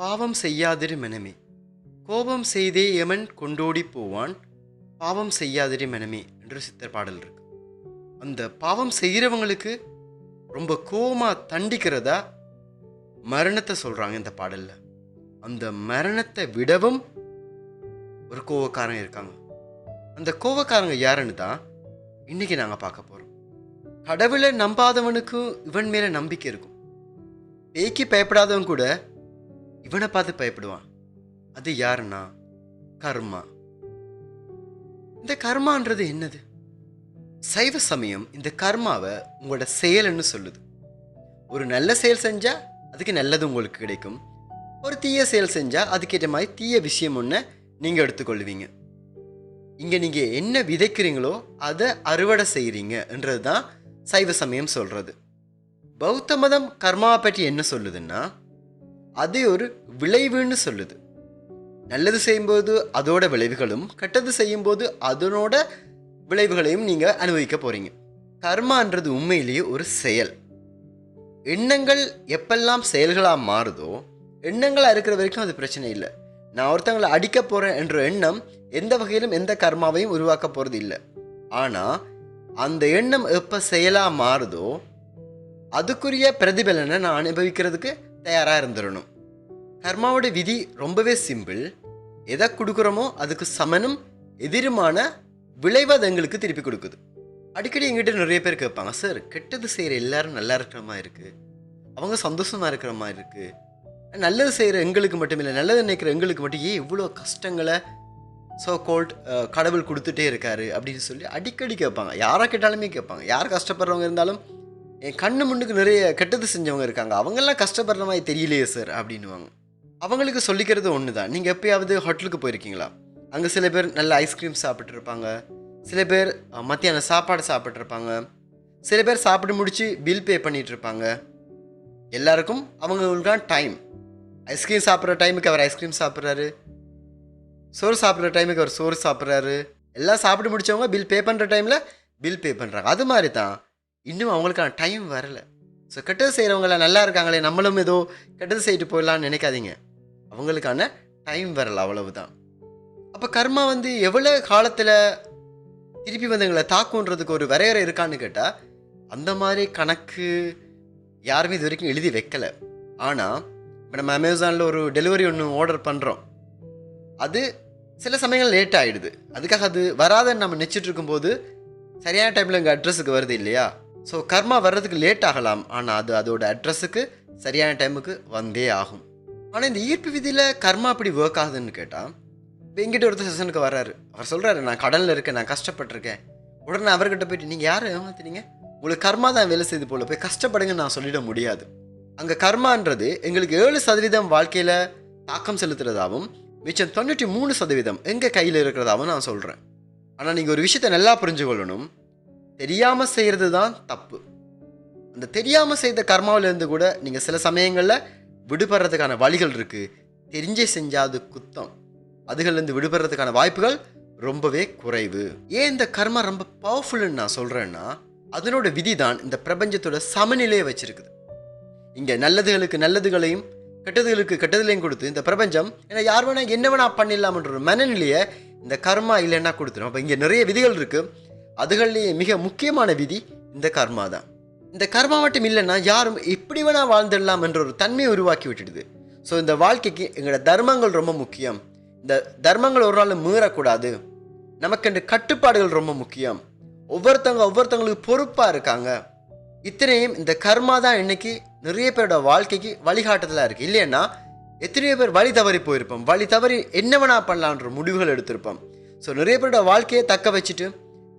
பாவம் செய்யாதிரு மனமே. கோபம் செய்தே எமன் கொண்டோடி போவான் பாவம் செய்யாதிரு மனமே என்று சித்தர் பாடல் இருக்கு. அந்த பாவம் செய்கிறவங்களுக்கு ரொம்ப கோபமாக தண்டிக்கிறதா மரணத்தை சொல்கிறாங்க இந்த பாடலில். அந்த மரணத்தை விடவும் ஒரு கோவக்காரங்க இருக்காங்க. அந்த கோவக்காரங்க யாருன்னு தான் இன்னைக்கு நாங்கள் பார்க்க போகிறோம் கடவுளை நம்பாதவனுக்கும் இவன் மேலே நம்பிக்கை இருக்கும். பேய்க்கு பயப்படாதவன் கூட இவனை பார்த்து பயப்படுவான். அது யாருன்னா? கர்மா. இந்த கர்மான்றது என்னது? சைவ சமயம் இந்த கர்மாவை உங்களோட செயல்னு சொல்லுது. ஒரு நல்ல செயல் செஞ்சா அதுக்கு நல்லது உங்களுக்கு கிடைக்கும். ஒரு தீய செயல் செஞ்சா அதுக்கேற்ற மாதிரி தீய விஷயம் ஒன்று நீங்கள் எடுத்துக்கொள்வீங்க. இங்கே நீங்கள் என்ன விதைக்கிறீங்களோ அதை அறுவடை செய்கிறீங்கன்றது தான் சைவ சமயம் சொல்கிறது பௌத்த மதம் கர்மாவை பற்றி என்ன சொல்லுதுன்னா அது ஒரு விளைவுன்னு சொல்லுது. நல்லது செய்யும்போது அதோட விளைவுகளும் கெட்டது செய்யும்போது அதனோட விளைவுகளையும் நீங்கள் அனுபவிக்க போகிறீங்க கர்மான்றது உண்மையிலேயே ஒரு செயல். எண்ணங்கள் எப்பெல்லாம் செயல்களாக மாறுதோ எண்ணங்களாக இருக்கிற வரைக்கும் அது பிரச்சனை இல்லை. நான் ஒருத்தங்களை அடிக்க போகிறேன் என்ற எண்ணம் எந்த வகையிலும் எந்த கர்மாவையும் உருவாக்க போகிறது இல்லை. ஆனால் அந்த எண்ணம் எப்போ செயலாக மாறுதோ அதுக்குரிய பிரதிபலனை நான் அனுபவிக்கிறதுக்கு தயாராக இருந்துடணும் கர்மாவோட விதி ரொம்பவே சிம்பிள். எதை கொடுக்குறோமோ அதுக்கு சமனும் எதிருமான விளைவு அது எங்களுக்கு திருப்பி கொடுக்குது. அடிக்கடி எங்கிட்ட நிறைய பேர் கேட்பாங்க சார் கெட்டது செய்கிற எல்லாரும் நல்லா இருக்கிற மாதிரி இருக்குது அவங்க சந்தோஷமா இருக்கிற மாதிரி இருக்குது நல்லது செய்கிற எங்களுக்கு மட்டும் இல்லை நல்லது நினைக்கிற எங்களுக்கு மட்டும் ஏன் இவ்வளோ கஷ்டங்களை ஸோ கோல்ட் கடவுள் கொடுத்துட்டே இருக்காரு? அப்படின்னு சொல்லி அடிக்கடி கேட்பாங்க. யாரை கேட்டாலுமே கேட்பாங்க. யார் கஷ்டப்படுறவங்க இருந்தாலும் என் கண்ணு முன்னுக்கு நிறைய கெட்டது செஞ்சவங்க இருக்காங்க. அவங்கெல்லாம் கஷ்டப்படுற மாதிரி தெரியலையே சார் அப்படின்னுவாங்க. அவங்களுக்கு சொல்லிக்கிறது ஒன்று தான் நீங்கள் எப்பயாவது ஹோட்டலுக்கு போயிருக்கீங்களா? அங்கே சில பேர் நல்ல ஐஸ்கிரீம் சாப்பிட்ருப்பாங்க சில பேர் மத்தியானம் சாப்பாடு சாப்பிட்ருப்பாங்க சில பேர் சாப்பிட்டு முடித்து பில் பே பண்ணிகிட்ருப்பாங்க இருப்பாங்க எல்லாருக்கும் அவங்களுக்கான டைம் ஐஸ்கிரீம் சாப்பிட்ற டைமுக்கு அவர் ஐஸ்கிரீம் சாப்பிட்றாரு. சோறு சாப்பிட்ற டைமுக்கு அவர் சோறு சாப்பிட்றாரு. எல்லாம் சாப்பிட்டு முடிச்சவங்க பில் பே பண்ணுற டைமில் பில் பே பண்ணுறாங்க அது மாதிரி தான் இன்னும் அவங்களுக்கான டைம் வரலை. ஸோ கெட்டது செய்கிறவங்களாம் நல்லா இருக்காங்களே நம்மளும் ஏதோ கெட்டது செய்துட்டு போயிடலாம்னு நினைக்காதீங்க. அவங்களுக்கான டைம் வரல அவ்வளவு தான் அப்போ கர்மா வந்து எவ்வளோ காலத்தில் திருப்பி வந்து எங்களை தாக்குன்றதுக்கு ஒரு வரையறை இருக்கான்னு கேட்டால் அந்த மாதிரி கணக்கு யாருமே இது வரைக்கும் எழுதி வைக்கல. ஆனால் இப்போ நம்ம அமேசானில் ஒரு டெலிவரி ஒன்று ஆர்டர் பண்ணுறோம் அது சில சமயங்கள் லேட் ஆகிடுது அதுக்காக அது வராதுன்னு நம்ம நினச்சிட்டு இருக்கும்போது சரியான டைமில் எங்கள் அட்ரஸுக்கு வருது இல்லையா? ஸோ கர்மா வர்றதுக்கு லேட் ஆகலாம். ஆனால் அது அதோட அட்ரஸுக்கு சரியான டைமுக்கு வந்தே ஆகும். ஆனால் இந்த ஈர்ப்பு விதியில் கர்மா அப்படி ஒர்க் ஆகுதுன்னு கேட்டால் இப்போ எங்கிட்ட ஒருத்தர் செஷனுக்கு வர்றாரு. அவர் சொல்கிறாரு நான் கடலில் இருக்கேன் நான் கஷ்டப்பட்டிருக்கேன். உடனே அவர்கிட்ட போயிட்டு நீங்கள் யாரை ஏமாத்தினீங்க? உங்களுக்கு கர்மா தான் வேலை செய்து போல போய் கஷ்டப்படுங்கன்னு நான் சொல்லிட முடியாது. அங்கே கர்மான்றது எங்களுக்கு ஏழு சதவீதம் வாழ்க்கையில் தாக்கம் செலுத்துறதாகவும் மிச்சம் தொண்ணூற்றி மூணு சதவீதம் எங்கள் கையில் இருக்கிறதாகவும் நான் சொல்கிறேன் ஆனால் நீங்கள் ஒரு விஷயத்தை நல்லா புரிஞ்சுக்கொள்ளணும். தெரியாமல் செய்கிறது தான் தப்பு. அந்த தெரியாமல் செய்த கர்மாவிலேருந்து கூட நீங்கள் சில சமயங்களில் விடுபடுறதுக்கான வழிகள் இருக்குது தெரிஞ்சே செஞ்சால் அது குத்தம். அதுகள்லேருந்து விடுபடுறதுக்கான வாய்ப்புகள் ரொம்பவே குறைவு. ஏன் இந்த கர்மா ரொம்ப பவர்ஃபுல்லுன்னு நான் சொல்கிறேன்னா அதனோட விதி தான் இந்த பிரபஞ்சத்தோட சமநிலையை வச்சுருக்குது. இங்கே நல்லதுகளுக்கு நல்லதுகளையும் கெட்டதுகளுக்கு கெட்டதுலையும் கொடுத்து இந்த பிரபஞ்சம் ஏன்னா யார் வேணால் என்ன வேணா பண்ணிடலாம்ன்ற ஒரு மனநிலையை இந்த கர்மா இல்லைன்னா கொடுத்துரும். அப்போ இங்கே நிறைய விதிகள் இருக்குது அதுகள்லேயே மிக முக்கியமான விதி இந்த கர்மா தான் இந்த கர்மா மட்டும் இல்லைன்னா யாரும் எப்படி வேணால் வாழ்ந்துடலாம் என்ற ஒரு தன்மையை உருவாக்கி விட்டுடுது. ஸோ இந்த வாழ்க்கைக்கு எங்களோட தர்மங்கள் ரொம்ப முக்கியம். இந்த தர்மங்கள் ஒரு நாள் மீறக்கூடாது. நமக்கென்று கட்டுப்பாடுகள் ரொம்ப முக்கியம். ஒவ்வொருத்தவங்க ஒவ்வொருத்தவங்களுக்கு பொறுப்பாக இருக்காங்க. இத்தனையும் இந்த கர்மா தான் இன்னைக்கு நிறைய பேரோட வாழ்க்கைக்கு வழிகாட்டுதலாக இருக்குது இல்லைன்னா எத்தனையோ பேர் வழி தவறி போயிருப்போம். வழி தவறி என்ன வேணா பண்ணலான்ற முடிவுகள் எடுத்திருப்போம். ஸோ நிறைய பேரோட வாழ்க்கையை தக்க வச்சுட்டு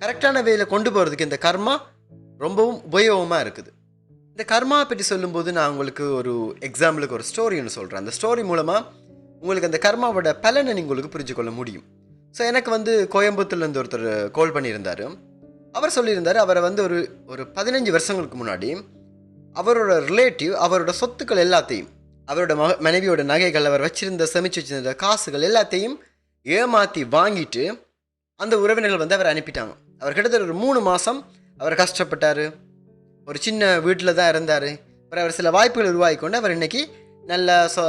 கரெக்டான வேல கொண்டு போகிறதுக்கு இந்த கர்மா ரொம்பவும் உபயோகமாக இருக்குது. இந்த கர்மா பற்றி சொல்லும்போது நான் உங்களுக்கு ஒரு எக்ஸாம்பிளுக்கு ஒரு ஸ்டோரி ஒன்று சொல்கிறேன் அந்த ஸ்டோரி மூலமாக உங்களுக்கு அந்த கர்மாவோட பலனை நீங்கள் உங்களுக்கு புரிஞ்சு கொள்ள முடியும். ஸோ எனக்கு வந்து கோயம்புத்தூர்லேருந்து ஒருத்தர் கால் பண்ணியிருந்தார். அவர் சொல்லியிருந்தார் அவரை வந்து ஒரு ஒரு பதினஞ்சு வருஷங்களுக்கு முன்னாடி அவரோட ரிலேட்டிவ் அவரோட சொத்துக்கள் எல்லாத்தையும் அவரோட மக மனைவியோட நகைகள் அவர் வச்சிருந்த சேமிச்சு வச்சிருந்த காசுகள் எல்லாத்தையும் ஏமாற்றி வாங்கிட்டு அந்த உறவினர்கள் வந்து அவர் அனுப்பிட்டாங்க. அவர் கிட்டத்தட்ட ஒரு மூணு மாதம் அவர் கஷ்டப்பட்டார். ஒரு சின்ன வீட்டில் தான் இருந்தார். அப்புறம் அவர் சில வாய்ப்புகள் உருவாகி கொண்டு அவர் இன்னைக்கு நல்ல சொ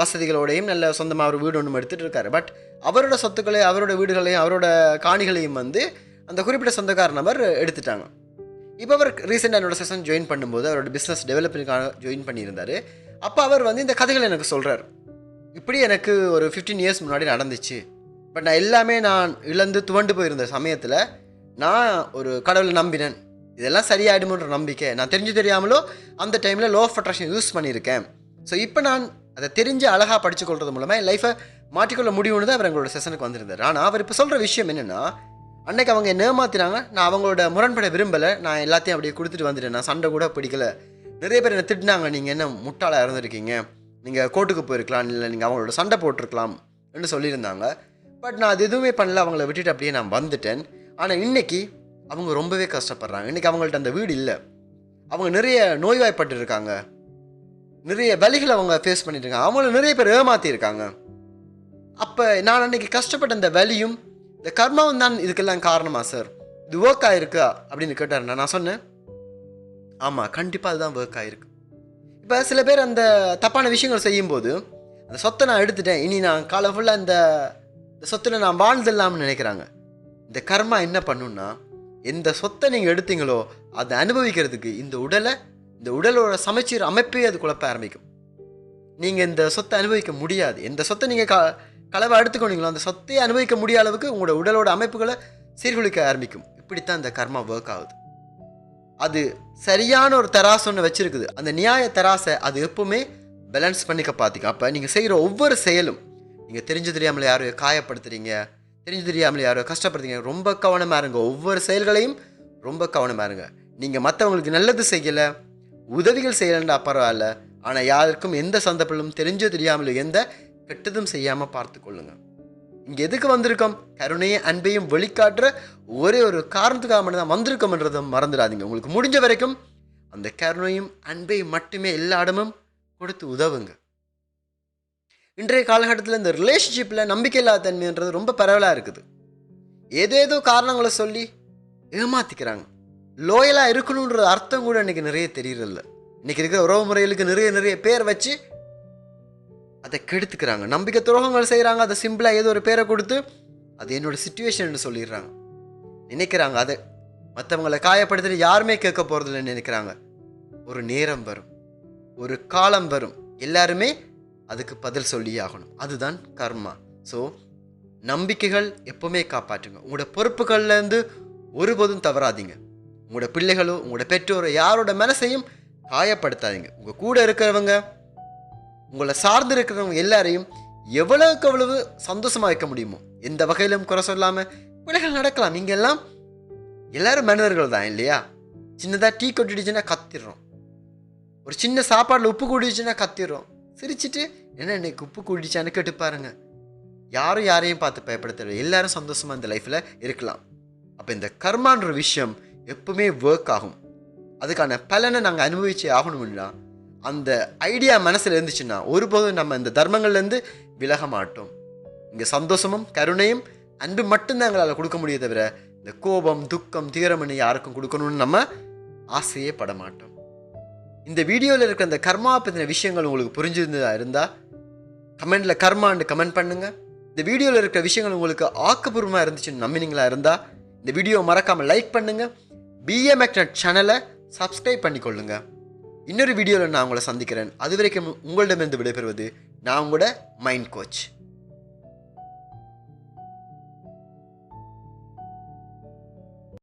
வசதிகளோடையும் நல்ல சொந்தமாக ஒரு வீடு ஒன்று எடுத்துகிட்டு இருக்காரு. பட் அவரோட சொத்துக்களையும் அவரோட வீடுகளையும் அவரோட காணிகளையும் வந்து அந்த குறிப்பிட்ட சொந்தக்கார நபர் எடுத்துட்டாங்க. இப்போ அவர் ரீசெண்டாக என்னோட செஷன் ஜாயின் பண்ணும்போது அவரோட பிஸ்னஸ் டெவலப்பிங்காக ஜாயின் பண்ணியிருந்தார். அப்போ அவர் வந்து இந்த கதைகளை எனக்கு சொல்கிறார் இப்படி எனக்கு ஒரு ஃபிஃப்டீன் இயர்ஸ் முன்னாடி நடந்துச்சு. பட் நான் எல்லாமே நான் இழந்து துவண்டு போயிருந்த சமயத்தில் நான் ஒரு கடவுளை நம்பினேன். இதெல்லாம் சரியாயிடுமோன்ற நம்பிக்கை நான் தெரிஞ்சு தெரியாமலோ அந்த டைமில் லோ ஆஃப் அட்ராக்ஷன் யூஸ் பண்ணியிருக்கேன். ஸோ இப்போ நான் அதை தெரிஞ்சு அழகாக படித்து கொள்வது மூலமாக என் லைஃப்பை மாற்றிக்கொள்ள முடியும்னு தான் அவர் எங்களோட செஷனுக்கு வந்திருந்தார். ஆனால் அவர் இப்போ சொல்கிற விஷயம் என்னென்னா அன்னைக்கு அவங்க என்ன மாற்றினாங்க நான் அவங்களோட முரண்பட விரும்பலை. நான் எல்லாத்தையும் அப்படியே கொடுத்துட்டு வந்துட்டேன். நான் சண்டை கூட பிடிக்கல. நிறைய பேர் என்ன திட்டினாங்க. நீங்கள் என்ன முட்டாளாக இருந்திருக்கீங்க? நீங்கள் கோர்ட்டுக்கு போயிருக்கலாம். இல்லை நீங்கள் அவங்களோட சண்டை போட்டிருக்கலாம். என்று சொல்லியிருந்தாங்க. பட் நான் அது எதுவுமே பண்ணல. அவங்கள விட்டுட்டு அப்படியே நான் வந்துட்டேன். ஆனால் இன்னைக்கு அவங்க ரொம்பவே கஷ்டப்படுறாங்க. இன்னைக்கு அவங்கள்ட்ட அந்த வீடு இல்லை. அவங்க நிறைய நோய்வாய்ப்பட்டு இருக்காங்க நிறைய வழிகளை அவங்க ஃபேஸ் பண்ணிட்டு இருக்காங்க. அவங்கள நிறைய பேர் ஏமாற்றிருக்காங்க அப்போ நான் அன்னைக்கு கஷ்டப்பட்ட அந்த வலியும் இந்த கர்மாவும் தான் இதுக்கெல்லாம் காரணமா சார் இது ஒர்க் ஆகிருக்கா அப்படின்னு கேட்டாருண்ணா நான் சொன்னேன் ஆமாம் கண்டிப்பாக அதுதான் ஒர்க் ஆகிருக்கு இப்போ சில பேர் அந்த தப்பான விஷயங்கள் செய்யும்போது அந்த சொத்தை நான் எடுத்துட்டேன். இனி நான் காலை ஃபுல்லாக இந்த சொத்தில் நான் வாழ்ந்துடலாம்னு நினைக்கிறாங்க. இந்த கர்மா என்ன பண்ணுன்னா எந்த சொத்தை நீங்கள் எடுத்தீங்களோ அதை அனுபவிக்கிறதுக்கு இந்த உடலை இந்த உடலோட சமைச்சீர் அமைப்பே அது குழப்ப ஆரம்பிக்கும். நீங்கள் இந்த சொத்தை அனுபவிக்க முடியாது. எந்த சொத்தை நீங்கள் க களவை எடுத்துக்கொண்டீங்களோ அந்த சொத்தையே அனுபவிக்க முடியாத அளவுக்கு உங்களோட உடலோட அமைப்புகளை சீர்குலைக்க ஆரம்பிக்கும். இப்படித்தான் இந்த கர்மா ஒர்க் ஆகுது. அது சரியான ஒரு தராசு ஒன்று வச்சுருக்குது. அந்த நியாய தராசை அது எப்போவுமே பேலன்ஸ் பண்ணிக்க பார்த்திங்க அப்போ நீங்கள் செய்கிற ஒவ்வொரு செயலும் நீங்கள் தெரிஞ்சு தெரியாமல் யாரையோ காயப்படுத்துகிறீங்க தெரிஞ்சு தெரியாமல் யாரோ கஷ்டப்படுறீங்க ரொம்ப கவனமாக இருங்க. ஒவ்வொரு செயல்களையும் ரொம்ப கவனமாக இருங்க. நீங்கள் மற்றவங்களுக்கு நல்லது செய்யலை உதவிகள் செய்யலைன்னா பரவாயில்ல. ஆனால் யாருக்கும் எந்த சந்தர்ப்பத்திலும் தெரிஞ்சோ தெரியாமலோ எந்த கெட்டதும் செய்யாமல் பார்த்து கொள்ளுங்கள் இங்கே எதுக்கு வந்திருக்கோம்? கருணையும் அன்பையும் வெளிக்காட்டுற ஒரே ஒரு காரணத்துக்காக மட்டும் தான் வந்திருக்கோம்ன்றதை மறந்துடாதீங்க. உங்களுக்கு முடிஞ்ச வரைக்கும் அந்த கருணையும் அன்பையும் மட்டுமே எல்லா இடமும் கொடுத்து உதவுங்க. இன்றைய காலகட்டத்தில் இந்த ரிலேஷன்ஷிப்பில் நம்பிக்கை இல்லாத தன்மைன்றது ரொம்ப பரவலாக இருக்குது. ஏதேதோ காரணங்களை சொல்லி ஏமாத்திக்கிறாங்க. லோயலாக இருக்கணுன்ற அர்த்தம் கூட இன்றைக்கி நிறைய தெரியறதில்ல. இன்றைக்கி இருக்கிற உறவு முறைகளுக்கு நிறைய நிறைய பேர் வச்சு அதை கெடுத்துக்கிறாங்க. நம்பிக்கை துரோகங்கள் செய்கிறாங்க அதை சிம்பிளாக ஏதோ ஒரு பேரை கொடுத்து அது என்னோட சுச்சுவேஷன் சொல்லிடுறாங்க. நினைக்கிறாங்க. அதை மற்றவங்களை காயப்படுத்திட்டு யாருமே கேட்க போகிறதில்லன்னு நினைக்கிறாங்க. ஒரு நேரம் வரும். ஒரு காலம் வரும். எல்லாருமே அதுக்கு பதில் சொல்லியே ஆகணும். அதுதான் கர்மா. ஸோ நம்பிக்கைகள் எப்போவுமே காப்பாற்றுங்க. உங்களோட பொறுப்புகள்லேருந்து ஒருபோதும் தவறாதீங்க. உங்களோட பிள்ளைகளோ உங்களோட பெற்றோரோ யாரோட மனசையும் காயப்படுத்தாதீங்க. உங்கள் கூட இருக்கிறவங்க உங்களை சார்ந்து இருக்கிறவங்க எல்லாரையும் எவ்வளவுக்கு எவ்வளவு சந்தோஷமாக வைக்க முடியுமோ எந்த வகையிலும் குறை சொல்லாமல் பிள்ளைகள் நடக்கலாம். நீங்கள் எல்லாம் எல்லாரும் மனிதர்கள் தான் இல்லையா? சின்னதாக டீ கொட்டிடுச்சுன்னா கத்திடுறோம். ஒரு சின்ன சாப்பாடில் உப்பு கூடிடுச்சுன்னா கத்திடுறோம். சிரிச்சுட்டு என்ன இன்னைக்கு உப்பு கூடிச்சான்னு கேட்டு பாருங்க. யாரும் யாரையும் பார்த்து பயப்படுத்தல எல்லாரும் சந்தோஷமாக இந்த லைஃப்பில் இருக்கலாம். அப்போ இந்த கர்மான்ற விஷயம் எப்பவுமே ஒர்க் ஆகும். அதுக்கான பலனை நாங்கள் அனுபவிச்சே ஆகணும்னா அந்த ஐடியா மனசில் இருந்துச்சுன்னா ஒருபோதும் நம்ம இந்த தர்மங்கள்லேருந்து விலக மாட்டோம். இங்கே சந்தோஷமும் கருணையும் அன்பு மட்டும்தான் எங்களால் கொடுக்க முடியும் தவிர இந்த கோபம் துக்கம் தீரமணி யாருக்கும் கொடுக்கணும்னு நம்ம ஆசையே பட மாட்டோம். இந்த வீடியோவில் இருக்க அந்த கர்மா பற்றின விஷயங்கள் உங்களுக்கு புரிஞ்சிருந்ததா இருந்தால் கமெண்டில் கர்மான்னு கமெண்ட் பண்ணுங்க. இந்த வீடியோவில் இருக்கிற விஷயங்கள் உங்களுக்கு ஆக்கப்பூர்வமாக இருந்துச்சுன்னு நம்பினீங்களா இருந்தால் இந்த வீடியோ மறக்காமல் லைக் பண்ணுங்க. பிஎம்எக்னட் சேனலை சப்ஸ்கிரைப் பண்ணிக்கொள்ளுங்க. இன்னொரு வீடியோவில் நான் உங்களை சந்திக்கிறேன். அது வரைக்கும் உங்களிடமிருந்து விடைபெறுவது நான் உங்களோட மைண்ட் கோச்.